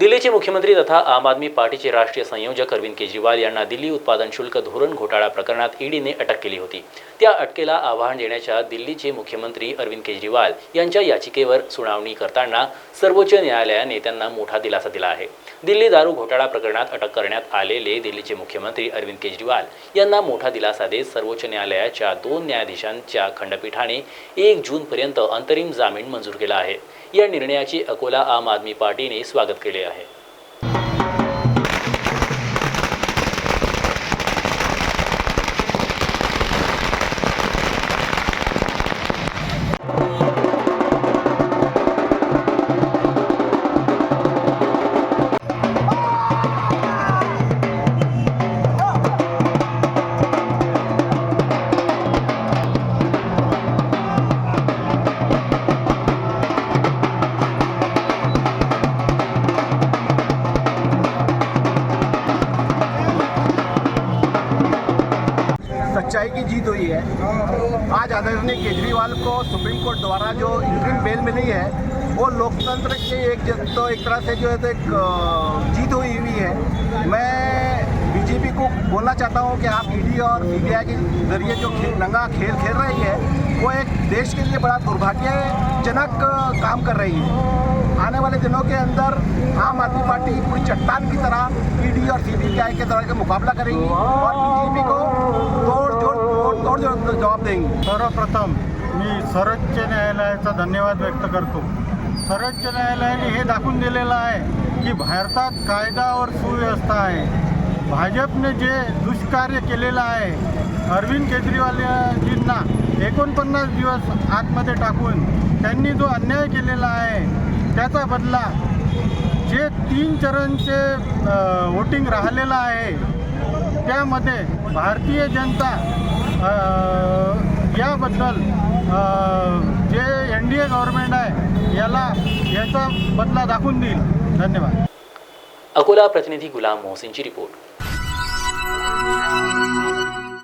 दिल्लीचे मुख्यमंत्री तथा आम आदमी पार्टीचे राष्ट्रीय संयोजक अरविंद केजरीवाल यांना दिल्ली उत्पादन शुल्क धोरण घोटाळा प्रकरणात ईडीने अटक केली होती. त्या अटकेला आव्हान देण्याच्या दिल्लीचे मुख्यमंत्री अरविंद केजरीवाल यांच्या याचिकेवर सुनावणी करताना सर्वोच्च न्यायालयाने त्यांना मोठा दिलासा दिला आहे. दिल्ली दारू घोटाळा प्रकरणात अटक करण्यात आलेले दिल्लीचे मुख्यमंत्री अरविंद केजरीवाल यांना मोठा दिलासा देत सर्वोच्च न्यायालयाच्या दोन न्यायाधीशांच्या खंडपीठाने एक जूनपर्यंत अंतरिम जामीन मंजूर केला आहे. या निर्णयाचे अकोला आम आदमी पार्टीने स्वागत केले आहे सच्चाई की जीत हुई है। आज आदरणीय केजरीवाल को सुप्रीम कोर्ट द्वारा जो इंटरिम बेल मिली है, वो लोकतंत्र के एक तो एक तरह से जो है तो एक जीत हुई हुई है। मैं बीजेपी को बोलना चाहता हूँ कि आप ईडी और सीबीआई के ज़रिए जो खेल नंगा खेल खेल रही है, वो एक देश के लिए बड़ा दुर्भाग्यजनक काम कर रही है। आने वाले दिनों के अंदर आम आदमी पार्टी पूरी चट्टान की तरह ईडी और सीबीआई के तरह का मुकाबला करेगी और बीजेपी को तोड़ जोड़ तोड़ तोड़ सर्वप्रथम मी सर्वोच्च न्यायालयाचा धन्यवाद व्यक्त करतो. सर्वोच्च न्यायालयाने हे दाखवून दिलेलं आहे की भारतात कायदावर सुव्यवस्था आहे. भाजपने जे दुष्कार्य केलेलं आहे अरविंद केजरीवालजींना एकोणपन्नास दिवस आतमध्ये टाकून त्यांनी जो अन्याय केलेला आहे त्याचा बदला जे तीन चरणचे वोटिंग राहिलेलं आहे त्यामध्ये भारतीय जनता याबद्दल जे एन डी ए गव्हर्मेंट आहे याला याचा बदला दाखवून देईल. धन्यवाद. अकोला प्रतिनिधी गुलाम मोहसिनची रिपोर्ट.